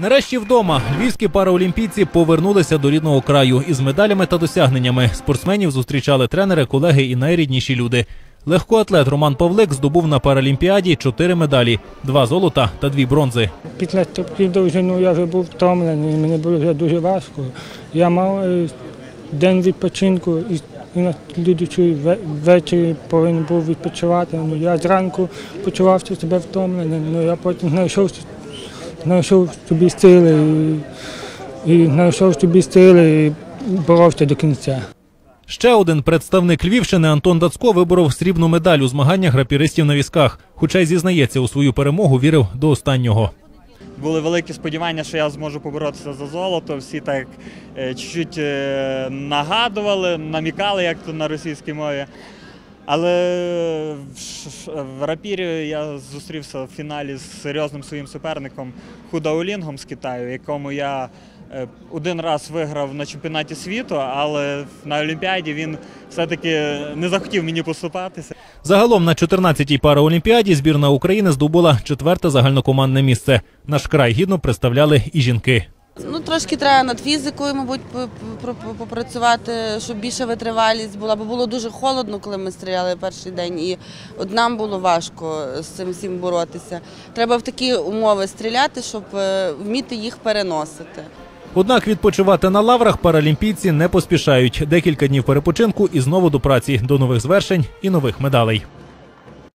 Нарешті вдома львівські параолімпійці повернулися до рідного краю із медалями та досягненнями. Спортсменів зустрічали тренери, колеги і найрідніші люди. Легкоатлет Роман Павлик здобув на паралімпіаді чотири медалі: два золота та дві бронзи. Після стрибків довжину я вже був втомлений, мені було вже дуже важко. Я мав е, день відпочинку і, слідуючий ве- ввечері повинен був відпочивати. Ну, я зранку почувався себе втомленим, ну, я потім знайшов, знайшов собі сили і, і знайшов собі сили і боровся до кінця. Ще один представник Львівщини Антон Дацько виборов срібну медаль у змаганнях грапіристів на візках. Хоча й зізнається, у свою перемогу вірив до останнього. Були великі сподівання, що я зможу поборотися за золото. Всі так е, чуть-чуть е, нагадували, намікали, як то на російській мові. Але в рапірі я зустрівся в фіналі з серйозним своїм суперником Худаолінгом з Китаю, якому я е, один раз виграв на чемпіонаті світу, але на Олімпіаді він все-таки не захотів мені поступатися. Загалом на 14-й параолімпіаді збірна України здобула четверте загальнокомандне місце. Наш край гідно представляли і жінки. Ну, трошки треба над фізикою, мабуть, попрацювати, щоб більше витривалість була, бо було дуже холодно, коли ми стріляли перший день, і нам було важко з цим всім боротися. Треба в такі умови стріляти, щоб е, вміти їх переносити. Однак відпочивати на лаврах паралімпійці не поспішають. Декілька днів перепочинку і знову до праці, до нових звершень і нових медалей.